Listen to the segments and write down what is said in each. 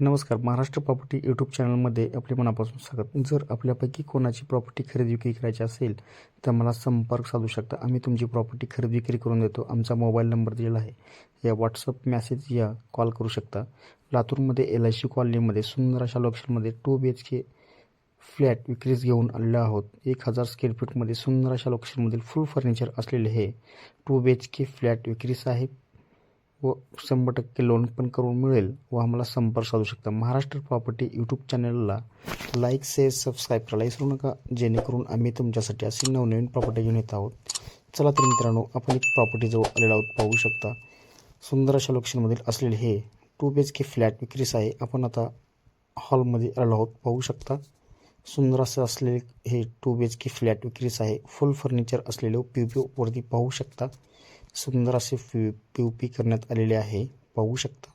नमस्कार Maharashtra property YouTube चॅनलमध्ये आपले मनापासून स्वागत. जर आपल्यापैकी कोणाची प्रॉपर्टी खरेदी विक्री करायची असेल तर मला संपर्क साधू शकता. आम्ही तुमची प्रॉपर्टी खरेदी विक्री करून देतो. आमचा मोबाईल नंबर दिलेला आहे. या व्हॉट्सअप मेसेज या कॉल करू शकता. लातूरमध्ये एल आय सी कॉलनीमध्ये सुंदर अशा लोकेशनमध्ये two B H K flat विक्रीस घेऊन आलेलो आहोत. एक हजार स्क्वेअर फीटमध्ये सुंदर अशा लोकेशनमधील फुल फर्निचर असलेले हे two B H K flat विक्रीस आहे. व शंभर टक्के लोन पण करून मिळेल व आम्हाला संपर्क साधू शकता. महाराष्ट्र प्रॉपर्टी यूट्यूब चॅनलला लाईक शेअर सबस्क्राईब करायला विसरू नका. जेणेकरून आम्ही तुमच्यासाठी असे नवनवीन प्रॉपर्टी घेऊन येत आहोत. चला तर मित्रांनो आपण एक प्रॉपर्टीजवळ आलेलो आहोत पाहू शकता. सुंदर अशा लोकेशनमधील असलेले हे two B H K flat विक्रीस आहे. आपण आता हॉलमध्ये आलेलो आहोत पाहू शकता. सुंदर असं असलेले हे two B H K flat विक्रीस आहे. फुल फर्निचर असलेले पी पी वरती पाहू शकता. सुंदर असे पी पी ओ पी करण्यात आलेले आहे. पाहू शकता.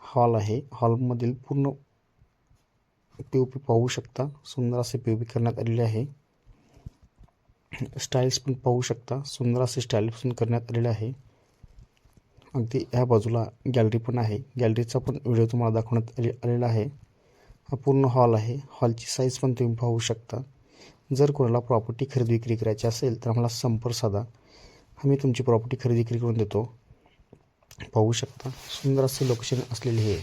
हॉल आहे. हॉलमधील पूर्ण पी ओ पी पाहू शकता. सुंदर असे पी ओ पी करण्यात आलेले आहे. स्टाईल्स पण पाहू शकता. सुंदर असे स्टाईल्स पण करण्यात आलेले आहे. अगदी ह्या बाजूला गॅलरी पण आहे. गॅलरीचा पण व्हिडिओ तुम्हाला दाखवण्यात आले आलेला आहे. हा पूर्ण हॉल आहे. हॉलची साईज पण तुम्ही पाहू शकता. जर कोणाला प्रॉपर्टी खरेदी विक्री करायची असेल तर आम्हाला संपर्क साधा. आम्ही तुमची प्रॉपर्टी खरेदी विक्री करून देतो. पाहू शकता. सुंदर असे लोकेशन असलेले हे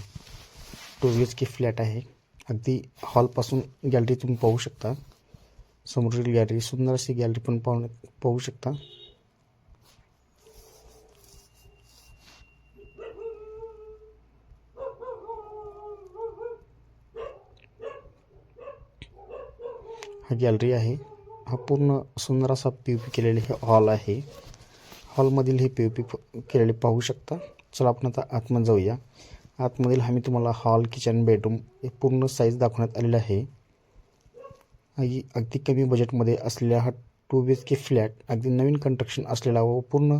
two B H K flat आहे. अगदी हॉलपासून गॅलरी तुम्ही पाहू शकता. समोरील गॅलरी सुंदर अशी गॅलरी पण पाहू पाहू शकता. हा गॅलरी आहे. हा पूर्ण सुंदर असा पी केलेले हे हॉल आहे. हॉलमधील हे पी ओ पी केलेले पाहू शकता. चला आपण आता आतमध्ये जाऊया. आतमधील आम्ही तुम्हाला हॉल किचन बेडरूम हे पूर्ण साईज दाखवण्यात आलेलं आहे. आणि अगदी कमी बजेटमध्ये असलेला हा two B H K flat अगदी नवीन कंस्ट्रक्शन असलेला व पूर्ण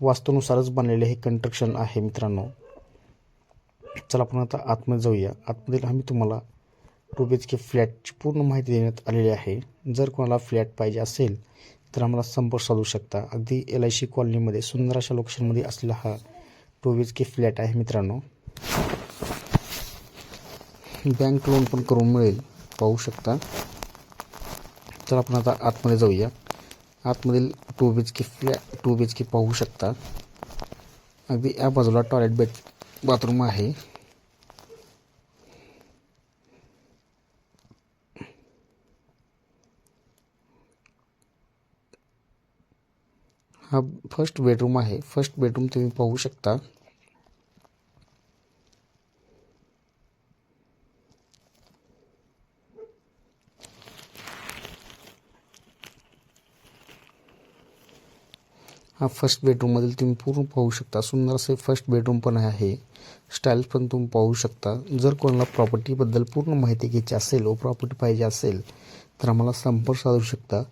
वास्तूनुसारच बनलेले हे कंस्ट्रक्शन आहे मित्रांनो. चला आपण आता आतमध्ये जाऊया. आतमधील आम्ही तुम्हाला टू बी एच के फ्लॅटची पूर्ण माहिती देण्यात आलेली आहे. जर कोणाला फ्लॅट पाहिजे असेल तर आम्हाला संपर्क साधू शकता. अगदी एल आय सी कॉलनीमध्ये सुंदर अशा लोकेशनमध्ये असलेला हा two B H K flat आहे मित्रांनो. बँक लोन पण करून मिळेल पाहू शकता. तर आपण आता आतमध्ये जाऊया. आतमधील two B H K flat two B H K पाहू शकता. अगदी या बाजूला टॉयलेट बेड बाथरूम आहे. हा फर्स्ट बेडरूम आहे. फर्स्ट बेडरूम तुम्ही पाहू शकता. हा फर्स्ट बेडरूममधील तुम्ही पूर्ण पाहू शकता. सुंदर असे फर्स्ट बेडरूम पण आहे. स्टाईल पण तुम्ही पाहू शकता. जर कोणाला प्रॉपर्टीबद्दल पूर्ण माहिती घ्यायची असेल व प्रॉपर्टी पाहिजे असेल तर आम्हाला संपर्क साधू शकता.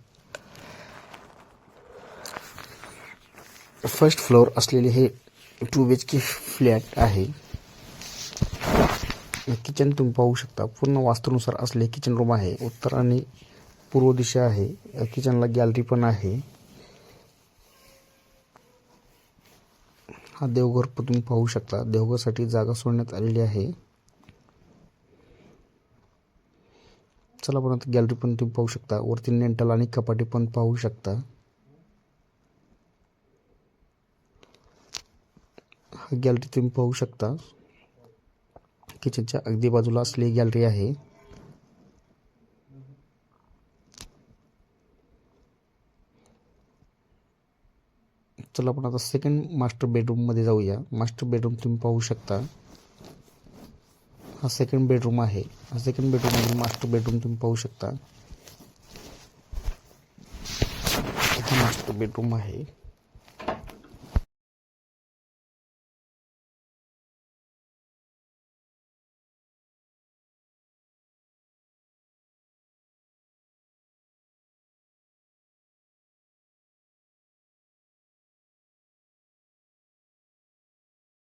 फर्स्ट फ्लोअर असलेले हे two B H K flat आहे. किचन तुम्ही पाहू शकता. पूर्ण वास्तूनुसार असले किचन रूम आहे. उत्तर आणि पूर्व दिशा आहे. किचनला गॅलरी पण आहे. हा देवघर पण तुम्ही पाहू शकता. देवघरसाठी जागा सोडण्यात आलेली आहे. चला पण आता गॅलरी पण तुम्ही पाहू शकता. वरती नेंटल आणि कपाटी पण पाहू शकता. गॅलरी तुम्ही पाहू शकता. किचनच्या अगदी बाजूला असलेली गॅलरी आहे. चला आपण आता सेकंड मास्टर बेडरूममध्ये जाऊया. मास्टर बेडरूम तुम्ही पाहू शकता. हा सेकंड बेडरूम आहे. हा सेकंड बेडरूममध्ये मास्टर बेडरूम तुम्ही पाहू शकता. हा मास्टर बेडरूम आहे.